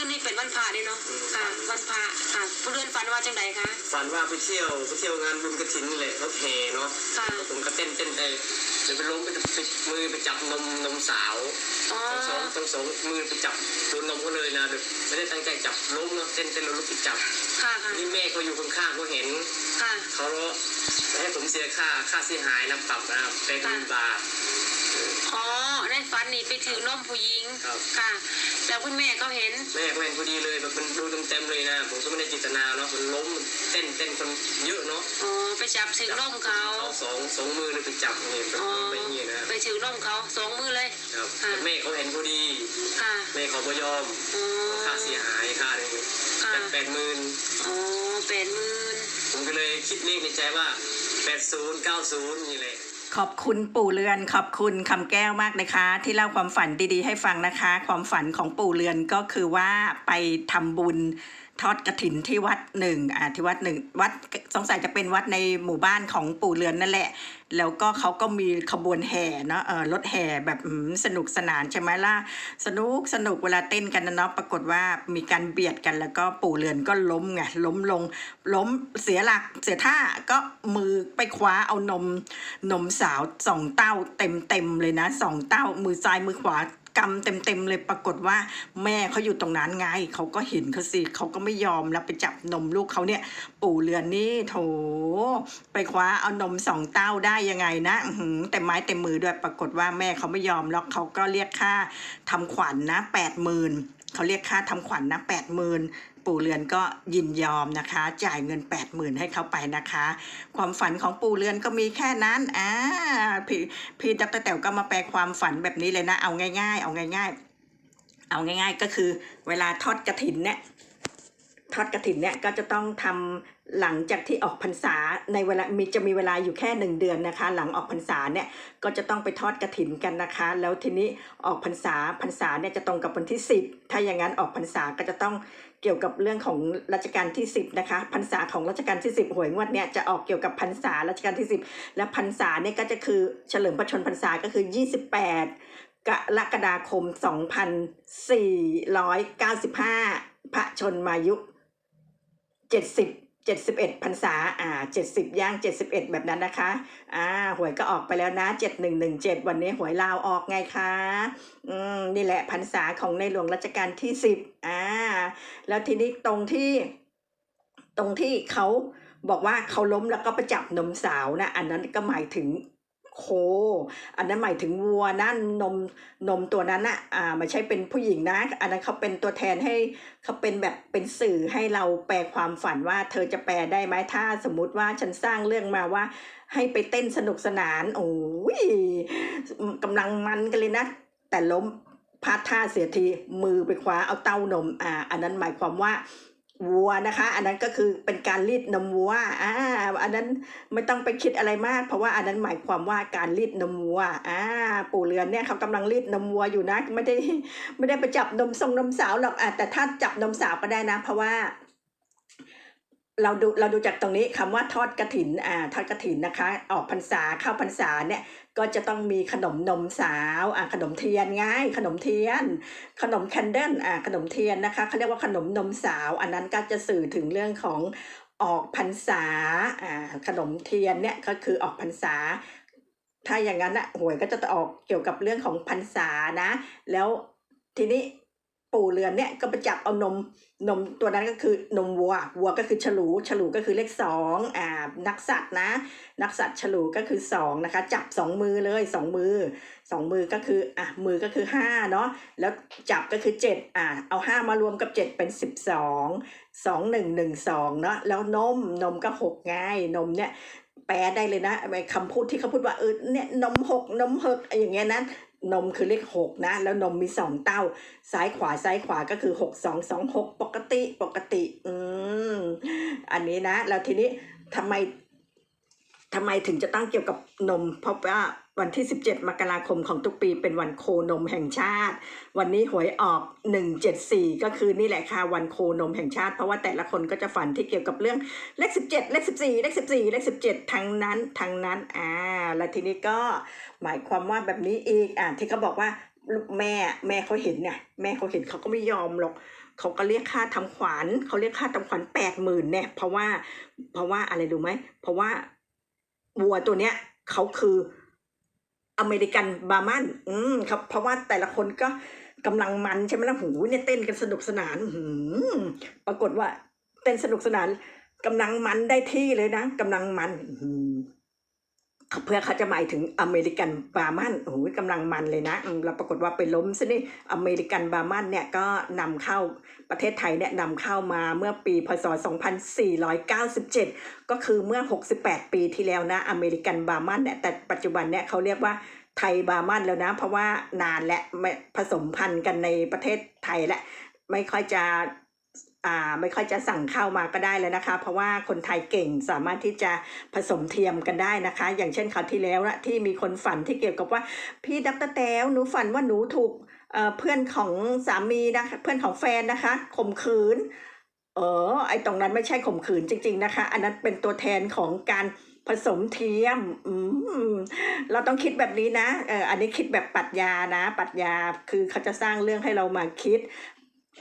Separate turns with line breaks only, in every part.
คืนนี้เป็นวันพระนี่เนาะค่ะวันพระค่ะผู้เรือนฝันว่าจังใดคะ
ฝันว่าไปเที่ยวไปเที่ยวงานบุญกระถินนี่แหละรถแห่เนาะ
ค่ะ
ผมก็เต้นเต้นไปเดี๋ยวไปล้มไปติดมือไปจับนมนมสาว
อ๋อ
ทั้งสองทั้งสองมือไปจับโดนนมเขาเลยนะแบบไม่ได้ตั้งใจจับล้มเนาะเต้นเต้นแล้วลุกไปจับ
ค่ะค่ะ
นี่แม่เขาอยู่ข้างๆเขาเห็น
ค่ะ
เขาให้ผมเสียค่าค่าเสียหายนะปรับนะครับเป็นหมื่นบาท
อ๋อในฝันนี่ไปถือนมผู้หญิง
ครับ
ค่ะ แล้วคุณแม่ก็เห็น
แม่ก็เห็นพอดีเลยแบบมันดูเต็มๆเลยนะ ผมก็ไม่ได้จิตนาเนาะมันล้มเต้นเต้นคนเยอะเนาะ
อ๋อไปจับถือนมเขา
เอาสองสองมือเลยไปจับเนี่ยแบบ
อ๋อ
ไปอย่างเงี้ยนะ
ไปถือนมเขาสองมือเลย
ครับ
ค่ะ
แม่เขาเห็นพอดี
ค่ะ
แม่เขาไม่ยอม
อ๋อ
ค่าเสียหายค่าอะไรเนี่ย
ค่ะ
จากแปดหมื่น
อ๋อแปดหมื่น
ผมก็เลยคิดเลขในใจว่าแปดศูนย์เก้าศูนย์นี่แหละ
ขอบคุณปู่เรือน ขอบคุณคำแก้วมากนะคะ ที่เล่าความฝันดีๆ ให้ฟังนะคะ ความฝันของปู่เรือนก็คือว่าไปทำบุญ ทอดกระถินที่วัดหนึ่งอ่าที่วัดหนึ่งวัดสงสัยจะเป็นวัดในหมู่บ้านของปู่เรือนนั่นแหละ แล้วก็เขาก็มีขบวนแห่เนาะเออรถแห่แบบสนุกสนานใช่ไหมล่ะสนุกสนุกเวลาเต้นกันนะเนาะปรากฏว่ามีการเบียดกันแล้วก็ปู่เรือนก็ล้มไงล้มลง ล้มเสียหลักเสียท่าก็มือไปคว้าเอานมนมสาวสองเต้าเต็มเต็มเลยนะสองเต้ามือซ้ายมือขวา กำเต็มเต็มๆเลยปรากฏว่าแม่เขาอยู่ตรงนั้นไงเขาก็เห็นเขาสิเขาก็ไม่ยอมแล้วไปจับนมลูกเขาเนี่ย ปู่เรือนนี่โถ ไปคว้าเอานมสองเต้าได้ยังไงนะอื้อหือเต็มไม้เต็มมือด้วยปรากฏว่าแม่เขาไม่ยอมแล้วเขาก็เรียกค่าทำขวัญนะแปดหมื่น เขาเรียกค่าทำขวัญนะแปดหมื่นปู่เรือนก็ยินยอมนะคะ จ่ายเงินแปดหมื่นให้เขาไปนะคะ ความฝันของปู่เรือนก็มีแค่นั้นอ่าพี่พี่ดรแต๋วก็มาแปลความฝันแบบนี้เลยนะ เอาง่าย ๆ เอาง่าย ๆ เอาง่าย ๆ ก็คือ เวลาทอดกระถินเนี่ย ทอดกระถินเนี่ยก็จะต้องทำหลังจากที่ออกพรรษาในเวลามีจะมีเวลาอยู่แค่หนึ่งเดือนนะคะ หลังออกพรรษาเนี่ยก็จะต้องไปทอดกระถินกันนะคะ แล้วทีนี้ออกพรรษาพรรษาเนี่ยจะตรงกับวันที่ 10 ถ้าอย่างนั้นออกพรรษาก็จะต้องเกี่ยวกับเรื่องของรัชกาลที่ 10นะคะพรรษาของรัชกาลที่ 10หวยงวดเนี่ยจะออกเกี่ยวกับพรรษารัชกาลที่ 10 และพรรษาเนี่ยก็จะคือเฉลิมพระชนพรรษาก็คือ 28 กรกฎาคม 2495 พระชนมายุ เจ็ดสิบเจ็ดสิบเอ็ดพรรษาอ่าเจ็ดสิบย่างเจ็ดสิบเอ็ดแบบนั้นนะคะ อ่า หวยก็ออกไปแล้วนะเจ็ดหนึ่งหนึ่งเจ็ดวันนี้หวยลาวออกไงคะ อืม นี่แหละพรรษาของในหลวงรัชกาลที่สิบอ่า แล้วทีนี้ตรงที่ ตรงที่เขาบอกว่าเขาล้มแล้วก็ไปจับนมสาวนะ อันนั้นก็หมายถึง โค อันนั้นหมายถึงวัวนะนนมนมตัวนั้นนะอ่าไม่ใช่เป็นผู้หญิงนะ อันนั้นเขาเป็นตัวแทนให้เขาเป็นแบบเป็นสื่อให้เราแปลความฝันว่า เธอจะแปลได้ไหมถ้าสมมุติว่าฉันสร้างเรื่องมาว่า ให้ไปเต้นสนุกสนาน โอ้ยกำลังมันกันเลยนะ แต่ล้มพลาดท่าเสียทีมือไปคว้าเอาเต้านมอ่า อันนั้นหมายความว่า วัวนะคะ อันนั้นก็คือเป็นการรีดนมวัวอ่าอันนั้นไม่ต้องไปคิดอะไรมาก เพราะว่าอันนั้นหมายความว่าการรีดนมวัวอ่าปู่เรือนเนี่ยเขากำลังรีดนมวัวอยู่นะไม่ได้ไม่ได้ไปจับนมทรงนมสาวหรอกอะแต่ถ้าจับนมสาวก็ได้นะ เพราะว่าเราดูเราดูจากตรงนี้คำว่าทอดกระถินอ่าทอดกระถินนะคะ ออกพรรษาเข้าพรรษาเนี่ย ก็จะต้องมีขนมนมสาวอ่าขนมเทียนง่ายขนมเทียน ขนมแคนเดิลอ่าขนมเทียนนะคะเขาเรียกว่าขนมนมสาว อันนั้นก็จะสื่อถึงเรื่องของออกพรรษาอ่าขนมเทียนเนี่ยก็คือออกพรรษา ถ้าอย่างนั้นอะหวยก็จะออกเกี่ยวกับเรื่องของพรรษานะ แล้วทีนี้ ปู่เรือนเนี่ยก็ไปจับเอานมนมตัวนั้นก็คือนมวัววัวก็คือฉลูฉลูก็คือเลขสองอ่านักสัตว์นะ นักสัตว์ฉลูก็คือสองนะคะ จับสองมือเลยสองมือสองมือก็คืออะมือก็คือห้าเนาะแล้วจับก็คือเจ็ดอะเอาห้ามารวมกับเจ็ดเป็นสิบสองสองหนึ่งหนึ่งสองเนาะแล้วนมนมก็หกไงนมเนี่ยแปลได้เลยนะคำพูดที่เขาพูดว่าเออเนี่ยนมหกนมหกอะไรอย่างเงี้ยนะ นมคือเลขหกนะ แล้วนมมีสองเต้า ซ้ายขวาซ้ายขวาก็คือหกสองสองหกปกติปกติ อืมอันนี้นะ แล้วทีนี้ทำไมทำไมถึงจะตั้งเกี่ยวกับนม เพราะว่า วันที่ 17 มกราคมของทุกปีเป็นวันโคนมแห่งชาติ วันนี้หวยออก 174 ก็คือนี่แหละค่ะวันโคนมแห่งชาติ เพราะว่าแต่ละคนก็จะฝันที่เกี่ยวกับเรื่องเลข 17 เลข 14 เลข 14 เลข 17 ทั้งนั้นทั้งนั้นอ่าแล้วทีนี้ก็หมายความว่าแบบนี้อีกอ่าที่เขาบอกว่าแม่แม่เขาเห็นเนี่ยแม่เขาเห็นเขาก็ไม่ยอมหรอกเขาก็เรียกค่าทำขวัญเขาเรียกค่าทำขวัญแปดหมื่นเนี่ยเพราะว่าเพราะว่าอะไรรู้ไหมเพราะว่าวัวตัวเนี้ยเขาคือ อเมริกันบาร์มันอืมครับเพราะว่าแต่ละคนก็กำลังมันใช่ไหมล่ะหูเนี่ยเต้นกันสนุกสนานหืมปรากฏว่าเต้นสนุกสนานกำลังมันได้ที่เลยนะกำลังมันหืม เพื่อเขาจะหมายถึงอเมริกันบาร์มันโอ้โหกำลังมันเลยนะอืมแล้วปรากฏว่าไปล้มซะนี่อเมริกันบาร์มันเนี่ยก็นำเข้าประเทศไทยเนี่ยนำเข้ามาเมื่อปีพศ 2497 ก็คือเมื่อ 68 ปีที่แล้วนะอเมริกันบาร์มันเนี่ยแต่ปัจจุบันเนี่ยเขาเรียกว่าไทยบาร์มันแล้วนะ เพราะว่านานและผสมพันธุ์กันในประเทศไทยและไม่ค่อยจะ ไม่ค่อยจะสั่งเข้ามาก็ได้แล้วนะคะ เพราะว่าคนไทยเก่งสามารถที่จะผสมเทียมกันได้นะคะ อย่างเช่นคราวที่แล้วนะที่มีคนฝันที่เกี่ยวกับว่าพี่ดรแต้วหนูฝันว่าหนูถูกเอ่อเพื่อนของสามีนะคะเพื่อนของแฟนนะคะข่มขืนเออไอตรงนั้นไม่ใช่ข่มขืนจริง ๆนะคะ อันนั้นเป็นตัวแทนของการผสมเทียมอืมเราต้องคิดแบบนี้นะเอออันนี้คิดแบบปรัชญานะ ปรัชญาคือเขาจะสร้างเรื่องให้เรามาคิด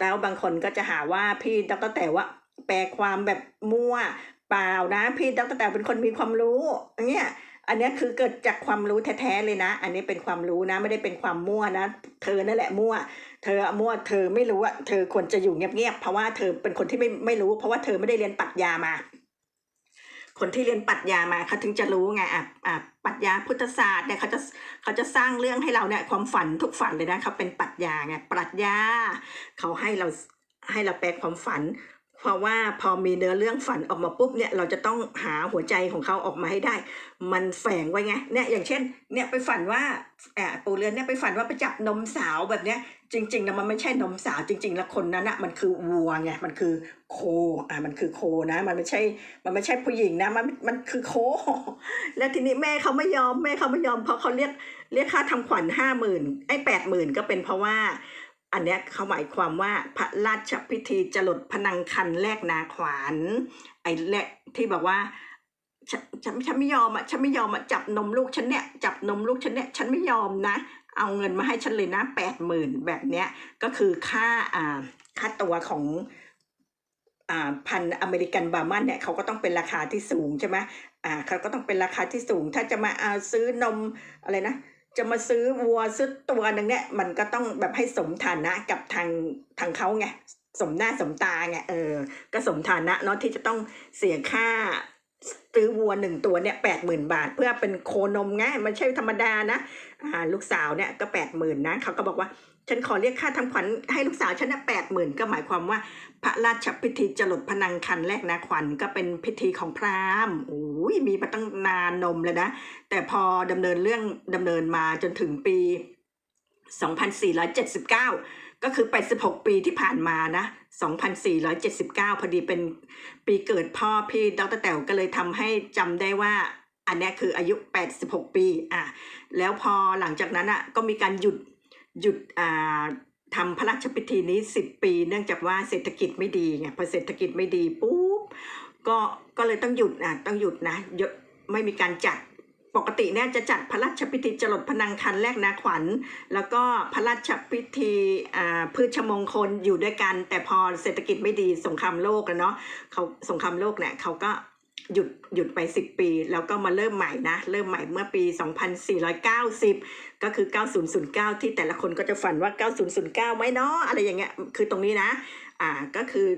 แล้วบางคนก็จะหาว่าพี่ดรแต่ว่า แปลความแบบมั่วเปล่านะ พี่ดรแต่เป็นคนมีความรู้อย่างเงี้ยอันนี้คือเกิดจากความรู้แท้ๆเลยนะ อันนี้เป็นความรู้นะ ไม่ได้เป็นความมั่วนะ เธอนั่นแหละมั่ว เธอมั่ว เธอไม่รู้อะเธอควรจะอยู่เงียบๆ เพราะว่าเธอเป็นคนที่ไม่ไม่รู้ เพราะว่าเธอไม่ได้เรียนปรัชญามา คนที่เรียนปรัชญามาเขาถึงจะรู้ไงอะอะปรัชญาพุทธศาสตร์เนี่ยเขาจะเขาจะสร้างเรื่องให้เราเนี่ยความฝันทุกฝันเลยนะเขาเป็นปรัชญาไงปรัชญาเขาให้เราให้เราแปลความฝัน เพราะว่าพอมีเนื้อเรื่องฝันออกมาปุ๊บเนี่ยเราจะต้องหาหัวใจของเขาออกมาให้ได้ มันแฝงไว้ไงเนี่ยอย่างเช่นเนี่ยไปฝันว่าแอบปูเรือนเนี่ยไปฝันว่าไปจับนมสาวแบบเนี้ย จริงๆนะมันไม่ใช่นมสาวจริง ๆ แล้วคนนั้นอะมันคือวัวไงมันคือโคอะมันคือโคนะ มันไม่ใช่มันไม่ใช่ผู้หญิงนะมันมันคือโค แล้วทีนี้แม่เขาไม่ยอมแม่เขาไม่ยอมเพราะเขาเรียกเรียกค่าทำขวัญห้าหมื่นไอ้แปดหมื่นก็เป็นเพราะว่า อันเนี้ยเขาหมายความว่าพระราชพิธีจรดพนังคันแลกนาขวานไอ้แลกที่บอกว่าฉันฉันฉันไม่ยอมอะฉันไม่ยอมอะจับนมลูกฉันเนี่ยจับนมลูกฉันเนี่ยฉันไม่ยอมนะ เอาเงินมาให้ฉันเลยนะแปดหมื่นแบบเนี้ยก็คือค่าอ่าค่าตัวของอ่าพันอเมริกันบาร์มันเนี่ยเขาก็ต้องเป็นราคาที่สูงใช่ไหมอ่าเขาก็ต้องเป็นราคาที่สูง ถ้าจะมาอ่าซื้อนมอะไรนะ จะมาซื้อวัวซื้อตัวหนึ่งเนี่ยมันก็ต้องแบบให้สมฐานะกับทางทางเขาไงสมหน้าสมตาไงเออก็สมฐานะเนาะที่จะต้องเสียค่า ซื้อวัวหนึ่งตัวเนี่ยแปดหมื่นบาท เพื่อเป็นโคนมไงมันใช่ธรรมดานะอ่าลูกสาวเนี่ยก็แปดหมื่นนะเขาก็บอกว่าฉันขอเรียกค่าทำขวัญให้ลูกสาวฉันนะแปดหมื่นก็หมายความว่า พระราชพิธีจรดพนังคันแรกนาขวัญก็เป็นพิธีของพราหมณ์โอ้ยมีมาตั้งนานนมแล้วนะ แต่พอดำเนินเรื่องดำเนินมาจนถึงปี 2479 ก็คือ 86 ปีที่ผ่านมานะ 2479 พอดีเป็นปีเกิดพ่อพี่ดรแต๋วก็เลยทำให้จำได้ว่าอันนี้คืออายุ 86 ปีอะแล้วพอหลังจากนั้นอะก็มีการหยุดหยุดอ่าทำพระราชพิธีนี้ 10 ปี เนื่องจากว่าเศรษฐกิจไม่ดีไงพอเศรษฐกิจไม่ดีปุ๊บก็ก็เลยต้องหยุดอะต้องหยุดนะไม่มีการจัด ปกติเนี่ยจะจัดพระราชพิธีจรดพนังคันแรกนาขวัญ แล้วก็พระราชพิธีอ่าพืชมงคลอยู่ด้วยกัน แต่พอเศรษฐกิจไม่ดีสงครามโลกแล้วเนาะเขาสงครามโลกเนี่ยเขาก็หยุดหยุดไป 10 ปี แล้วก็มาเริ่มใหม่นะ เริ่มใหม่เมื่อปี 2490 ก็คือ 9009 ที่แต่ละคนก็จะฝันว่า 9009ไหมเนาะอะไรอย่างเงี้ยคือตรงนี้นะอ่าก็คือ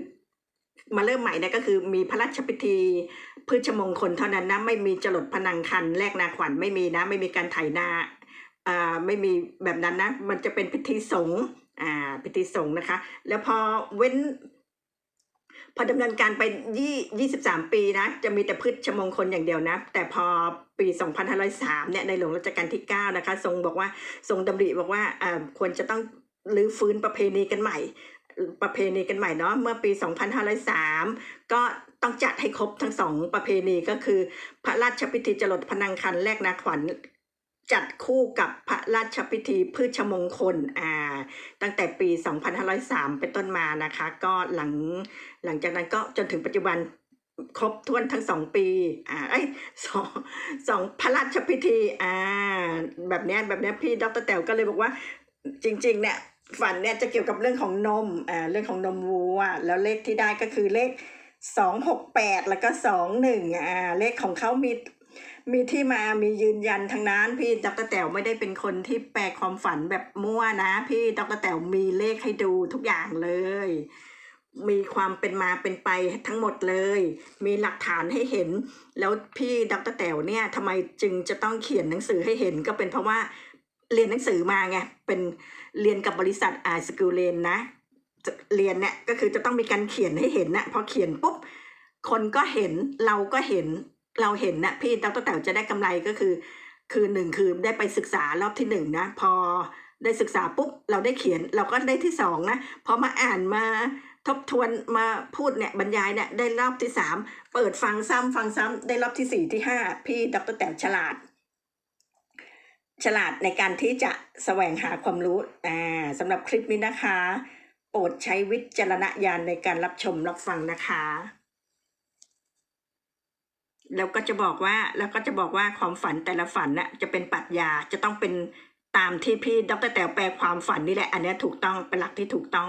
มาเริ่มใหม่เนี่ยก็คือมีพระราชพิธีพืชมงคลเท่านั้นนะไม่มีจรดพนังคันแลกนาขวัญไม่มีนะ ไม่มีการไถนาอ่าไม่มีแบบนั้นนะ มันจะเป็นพิธีสงฆ์อ่าพิธีสงฆ์นะคะ แล้วพอเว้น พอดำเนินการไปยี่ยี่สิบสามปีนะ จะมีแต่พืชมงคลอย่างเดียวนะ แต่พอปี 2503 เนี่ยในหลวงรัชกาลที่ 9 นะคะ ทรงบอกว่าทรงดำริบอกว่าอ่าควรจะต้องรื้อฟื้นประเพณีกันใหม่ ประเพณีกันใหม่เนาะเมื่อปี 2503 ก็ต้องจัดให้ครบทั้งสองประเพณีก็คือ พระราชพิธีจรดพนังคันแรกนาขวัญจัดคู่กับพระราชพิธีพืชมงคลอ่าตั้งแต่ปี 2503 เป็นต้นมานะคะ ก็หลังหลังจากนั้นก็จนถึงปัจจุบันครบถ้วนทั้งสองปี อ่าไอ้สองสองพระราชพิธี อ่า แบบเนี้ยแบบเนี้ยพี่ดรแต๋วก็เลยบอกว่าจริง ๆ เนี่ย ฝันเนี่ยจะเกี่ยวกับเรื่องของนมอ่าเรื่องของนมวัวแล้วเลขที่ได้ก็คือเลขสองหกแปดแล้วก็สองหนึ่งอ่าเลขของเขามีมีที่มามียืนยันทางนั้น พี่ดรแต๋วไม่ได้เป็นคนที่แปลความฝันแบบมั่วนะ พี่ดรแต๋วมีเลขให้ดูทุกอย่างเลย มีความเป็นมาเป็นไปทั้งหมดเลย มีหลักฐานให้เห็น แล้วพี่ดรแต๋วเนี่ยทำไมจึงจะต้องเขียนหนังสือให้เห็นก็เป็นเพราะว่า เรียนหนังสือมาไงเป็นเรียนกับบริษัทไอสกูเลนนะเรียนเนี่ยก็คือจะต้องมีการเขียนให้เห็นนะพอเขียนปุ๊บคนก็เห็นเราก็เห็นเราเห็นนะพี่ดรแต๋วจะได้กำไรก็คือ คือหนึ่งคือได้ไปศึกษารอบที่หนึ่งนะพอได้ศึกษาปุ๊บเราได้เขียนเราก็ได้ที่สองนะพอมาอ่านมาทบทวนมาพูดเนี่ยบรรยายเนี่ยได้รอบที่สามเปิดฟังซ้ำฟังซ้ำได้รอบที่สี่ที่ห้าพี่ดรแต๋วฉลาด ฉลาดในการที่จะแสวงหาความรู้อ่าสำหรับคลิปนี้นะคะ โปรดใช้วิจารณญาณในการรับชมรับฟังนะคะ แล้วก็จะบอกว่าแล้วก็จะบอกว่าความฝันแต่ละฝันน่ะจะเป็นปรัชญาจะต้องเป็นตามที่พี่ดรแต๋วแปลความฝันนี่แหละ อันนี้ถูกต้องเป็นหลักที่ถูกต้อง